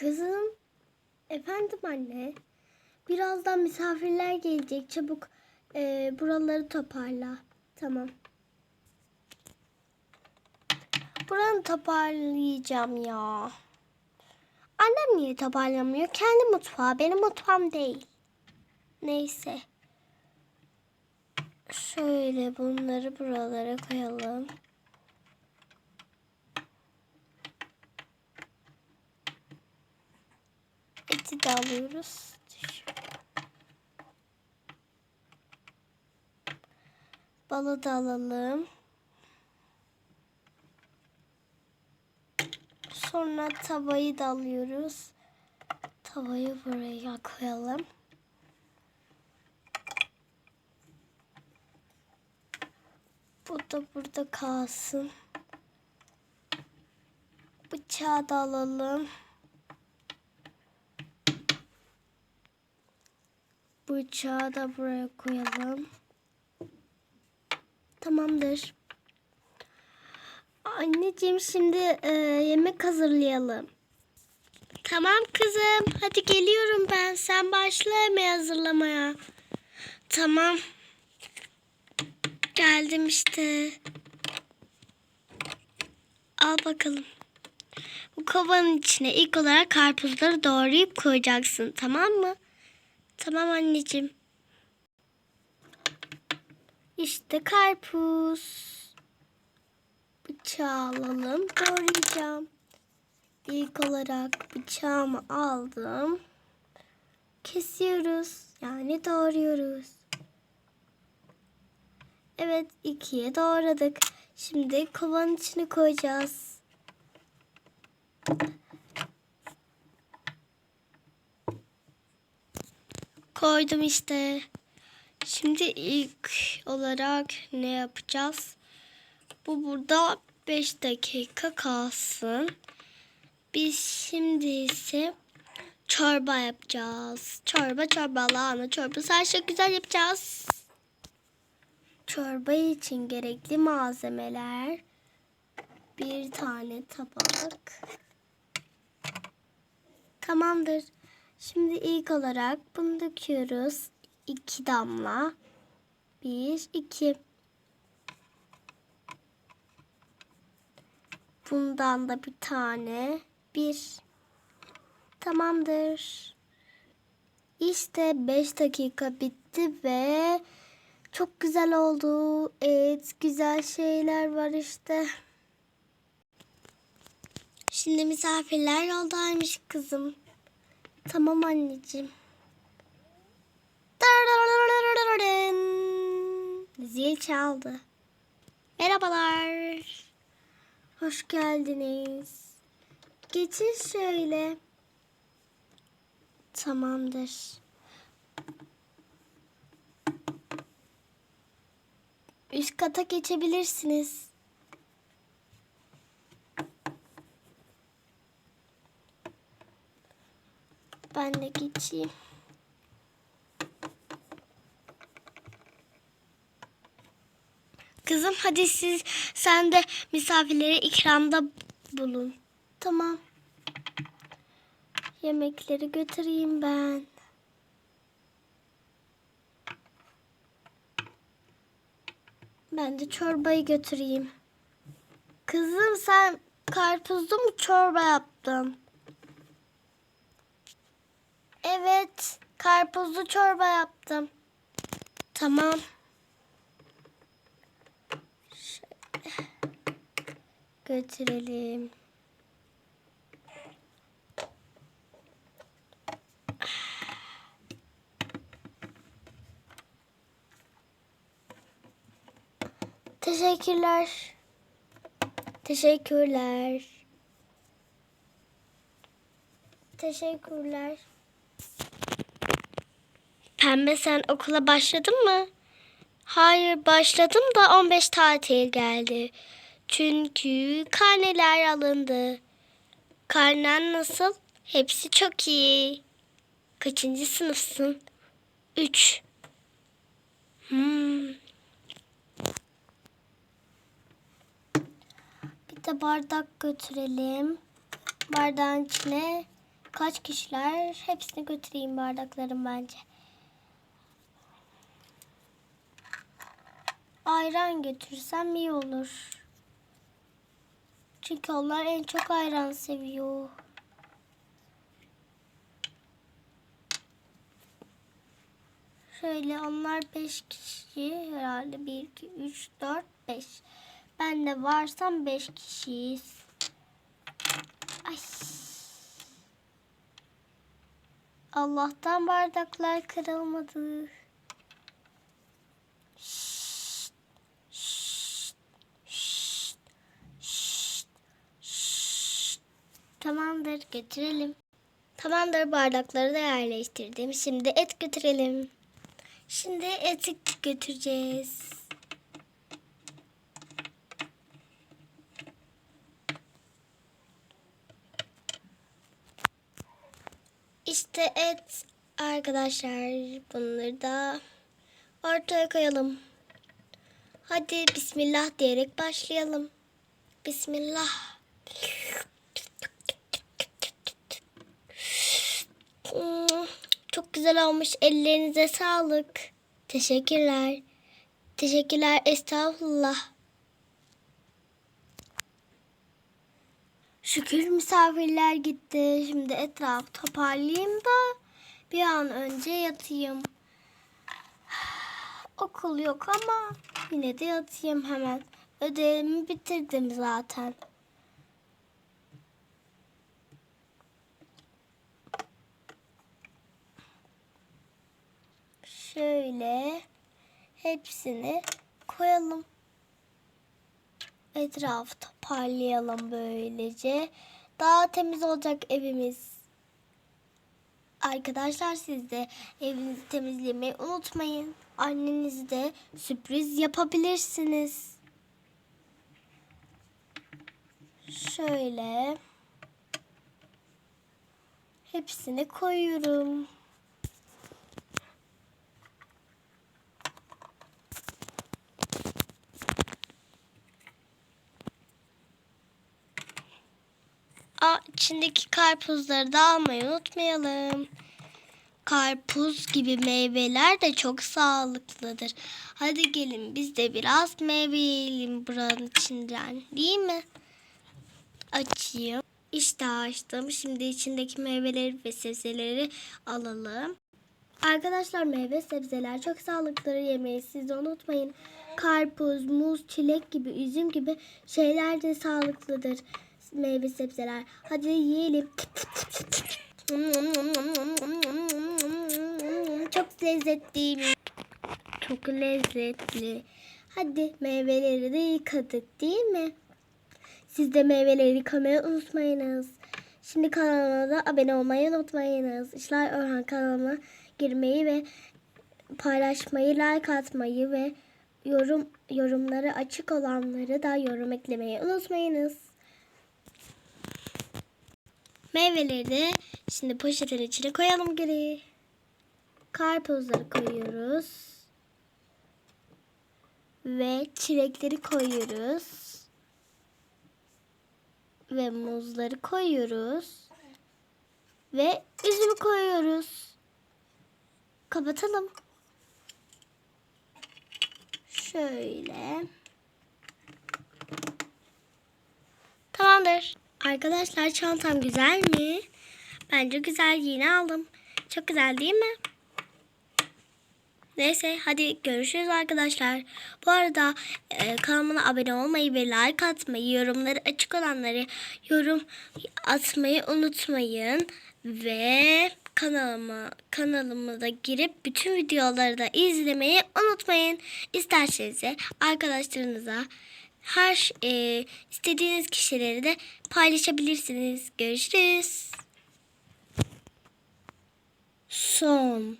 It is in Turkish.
Kızım. Efendim anne. Birazdan misafirler gelecek. Çabuk e, buraları toparla. Tamam. Buranı toparlayacağım ya. Annem niye toparlamıyor? Kendi mutfağı. Benim mutfağım değil. Neyse. Şöyle bunları buralara koyalım. Eti de alıyoruz. Balı da alalım. Sonra tavayı da alıyoruz. Tavayı buraya koyalım. Bu da burada kalsın. Bıçağı da alalım. Bıçağı da buraya koyalım. Tamamdır. Anneciğim şimdi e, yemek hazırlayalım. Tamam kızım. Hadi geliyorum ben. Sen başla yemeği hazırlamaya. Tamam. Geldim işte. Al bakalım. Bu kovanın içine ilk olarak karpuzları doğrayıp koyacaksın. Tamam mı? Tamam anneciğim. İşte karpuz. Bıçağı alalım. Doğrayacağım. İlk olarak bıçağımı aldım. Kesiyoruz. Yani doğruyoruz. Evet ikiye doğradık. Şimdi kovanın içine koyacağız. Koydum işte. Şimdi ilk olarak ne yapacağız? Bu burada 5 dakika kalsın. Biz şimdi ise çorba yapacağız. Çorba çorba lahana çorbası her şey güzel yapacağız. Çorba için gerekli malzemeler bir tane tabak. Tamamdır. Şimdi ilk olarak bunu döküyoruz. İki damla. Bir, iki. Bundan da bir tane. Bir. Tamamdır. İşte 5 dakika bitti ve çok güzel oldu. Evet, güzel şeyler var işte. Şimdi misafirler yoldaymış kızım. Tamam anneciğim. Zil çaldı. Merhabalar. Hoş geldiniz. Geçin şöyle. Tamamdır. Üst kata geçebilirsiniz. Ben de geçeyim. Kızım hadi siz sen de misafirlere ikramda bulun. Tamam. Yemekleri götüreyim ben. Ben de çorbayı götüreyim. Kızım sen karpuzlu mu çorba yaptın? Evet, karpuzlu çorba yaptım. Tamam. Şöyle götürelim. Teşekkürler. Teşekkürler. Teşekkürler. Pembe sen okula başladın mı? Hayır başladım da 15 tatil geldi. Çünkü karneler alındı. Karnen nasıl? Hepsi çok iyi. Kaçıncı sınıfsın? Üç. Hmm. Bir de bardak götürelim. Bardağın içine Kaç kişiler? Hepsini götüreyim bardaklarım bence. Ayran götürsem iyi olur. Çünkü onlar en çok ayran seviyor. Şöyle onlar 5 kişi herhalde 1, 2, 3, 4, 5. Ben de varsam 5 kişiyiz. Ay. Allah'tan bardaklar kırılmadı. Tamamdır götürelim. Tamamdır bardakları da yerleştirdim. Şimdi et götürelim. Şimdi eti götüreceğiz. İşte et arkadaşlar. Bunları da ortaya koyalım. Hadi bismillah diyerek başlayalım. Bismillah. Çok güzel olmuş. Ellerinize sağlık. Teşekkürler. Teşekkürler. Estağfurullah. Şükür misafirler gitti. Şimdi etrafı toparlayayım da bir an önce yatayım. Okul yok ama yine de yatayım hemen. Ödevimi bitirdim zaten. Şöyle hepsini koyalım. Etrafı toparlayalım böylece. Daha temiz olacak evimiz. Arkadaşlar siz de evinizi temizlemeyi unutmayın. Annenizi de sürpriz yapabilirsiniz. Şöyle hepsini koyuyorum. Aa, içindeki karpuzları da almayı unutmayalım. Karpuz gibi meyveler de çok sağlıklıdır. Hadi gelin biz de biraz meyve yiyelim buranın içinden değil mi? Açayım. İşte açtım. Şimdi içindeki meyveleri ve sebzeleri alalım. Arkadaşlar meyve sebzeler çok sağlıklıdır yemeği siz unutmayın. Karpuz, muz, çilek gibi, üzüm gibi şeyler de sağlıklıdır. Meyve sebzeler. Hadi yiyelim. Çok lezzetli. Çok lezzetli. Hadi meyveleri de yıkadık değil mi? Siz de meyveleri yıkamayı unutmayınız. Şimdi kanalıma da abone olmayı unutmayınız. İşler Orhan kanalıma girmeyi ve paylaşmayı, like atmayı ve yorum yorumları açık olanları da yorum eklemeyi unutmayınız. Meyveleri de şimdi poşetin içine koyalım geri. Karpuzları koyuyoruz. Ve çilekleri koyuyoruz. Ve muzları koyuyoruz. Ve üzümü koyuyoruz. Kapatalım. Şöyle. Tamamdır. Arkadaşlar çantam güzel mi? Bence güzel yine aldım. Çok güzel değil mi? Neyse hadi görüşürüz arkadaşlar. Bu arada e, kanalıma abone olmayı ve like atmayı, yorumları açık olanları yorum atmayı unutmayın. Ve kanalıma da girip bütün videoları da izlemeyi unutmayın. İsterseniz arkadaşlarınıza her e, istediğiniz kişileri de paylaşabilirsiniz. Görüşürüz. Son.